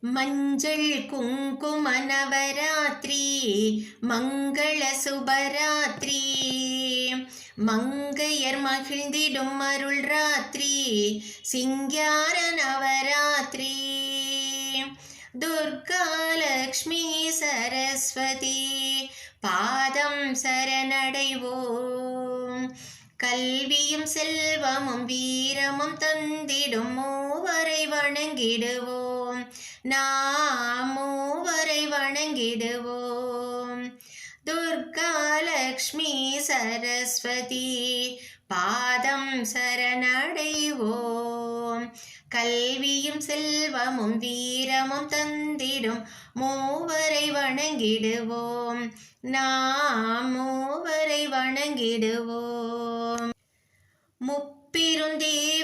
மஞ்சள் குங்கும நவராத்திரி மங்கள சுபராத்திரி. மங்கையர் மகிழ்ந்திடும் அருள் ராத்திரி சிங்கார நவராத்திரி. துர்கா லக்ஷ்மி சரஸ்வதி பாதம் சரணடைவோம். கல்வியும் செல்வமும் வீரமும் தந்திடும் மூவரை வணங்கிடுவோம். நாம் மூவரை வணங்கிடுவோம். துர்கா லக்ஷ்மி சரஸ்வதி பாதம் சரணடைவோம். கல்வியும் செல்வமும் வீரமும் தந்திடும் மூவரை வணங்கிடுவோம். நாம் மூவரை வணங்கிடுவோம். முப்பிருந்தே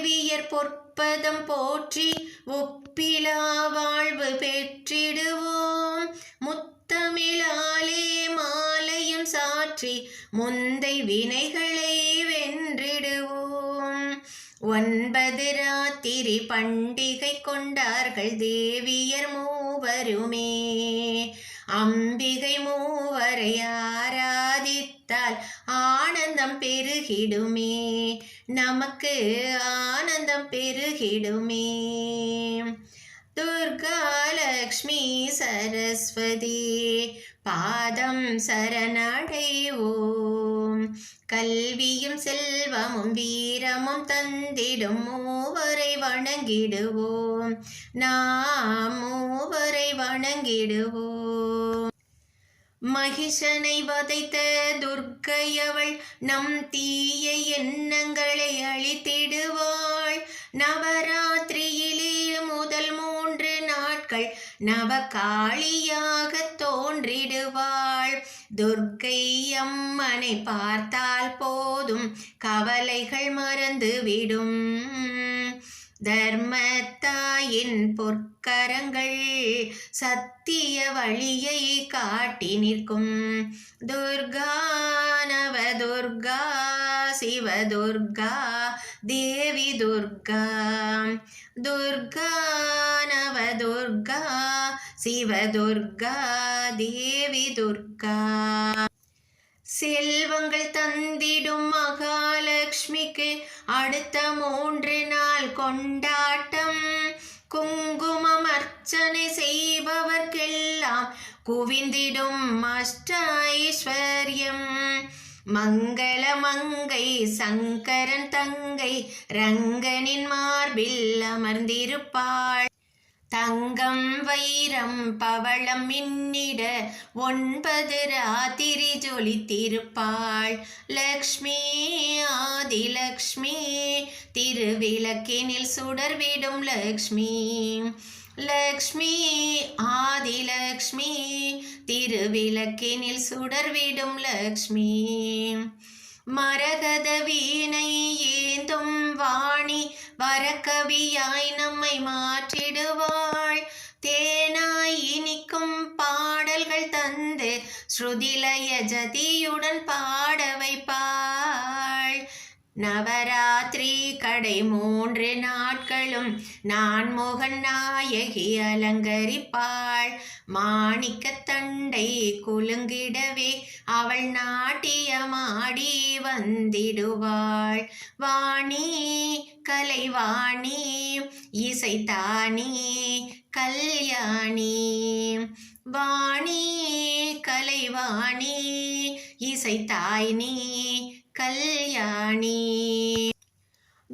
முப்பிருந்தேவியர் பொற்பதம் போற்றி ஒப்பிலா வாழ்வு பெற்றிடுவோம். முத்தமிழாலே மாலையும் சாற்றி முந்தை வினைகளை வென்றிடுவோம். ஒன்பது ராத்திரி பண்டிகை கொண்டார்கள் தேவியர் மூவருமே. அம்பிகை மூவரையாரா ஆனந்தம் பெருகிடுமே. நமக்கு ஆனந்தம் பெருகிடுமே. துர்கா லக்ஷ்மி சரஸ்வதி பாதம் சரணடைவோம். கல்வியும் செல்வமும் வீரமும் தந்திடும் மூவரை வணங்கிடுவோம். நாம் மூவரை வணங்கிடுவோம். மகிஷனை வதைத்த துர்க்கையவள் நம் தீய எண்ணங்களை அழித்திடுவாள். நவராத்திரியிலே முதல் மூன்று நாட்கள் நவகாளியாக தோன்றிடுவாள். துர்க்கை அம்மனை பார்த்தால் போதும் கவலைகள் மறந்துவிடும். தர்மத்தாயின் பொற்கரங்கள் சத்திய வழியை காட்டி நிற்கும். துர்கா நவ துர்கா சிவ துர்கா தேவி துர்கா. துர்கா நவ துர்கா சிவ துர்கா தேவி துர்கா. செல்வங்கள் தந்திடும் மகாலட்சுமிக்கு அடுத்த மூன்று நாள் கொண்டாட்டம். குங்குமம் அர்ச்சனை செய்பவர்க்கெல்லாம் குவிந்திடும் அஷ்ட ஐஸ்வர்யம் மங்கள மங்கை சங்கரன் தங்கை ரங்கனின் மார்பில் அமர்ந்திருப்பாள். தங்கம் வைரம் பவளம் மின்னிட ஒன்பது ராத்திரி ஜொலித்திருப்பாள். லக்ஷ்மி ஆதிலக்ஷ்மி திருவிளக்கினில் சுடர்விடும் லக்ஷ்மி. லக்ஷ்மி ஆதிலக்ஷ்மி திருவிளக்கினில் சுடர்விடும் லக்ஷ்மி. மரகத வீணை ஏந்தும் வாணி வரக்கவியாய் நம்மை மாற்றிடுவாள். தேனாய் இனிக்கும் பாடல்கள் தந்து ஸ்ருதிலய ஜதியுடன் பாட வைப்பாள். நவரா கடை மூன்று நாட்களும் நான் மோகன் நாயகி அலங்கரிப்பாள். மாணிக்கத்தண்டை குலுங்கிடவே அவள் நாட்டியமாடி வந்திடுவாள். வாணி கலைவாணி இசைத்தானி கல்யாணி. வாணி கலைவாணி இசைத்தாய் நீ கல்யாணி.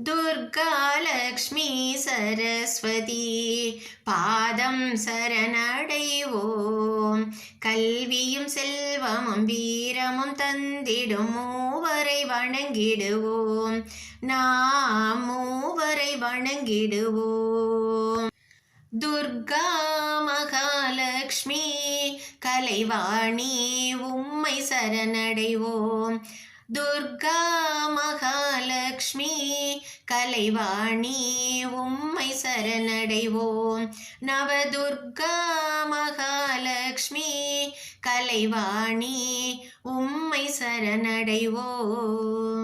துர்காலக்ஷ்மி சரஸ்வதி பாதம் சரணடைவோம். கல்வியும் செல்வமும் வீரமும் தந்திடும் மூவரை வணங்கிடுவோம். நாம் மூவரை வணங்கிடுவோம். துர்கா மகாலக்ஷ்மி கலைவாணி உம்மை சரணடைவோம். துர்கா மகாலட்சுமி கலைவாணி உம்மை சரணடைவோம். நவதுர்கா மகாலட்சுமி கலைவாணி உம்மை சரணடைவோம்.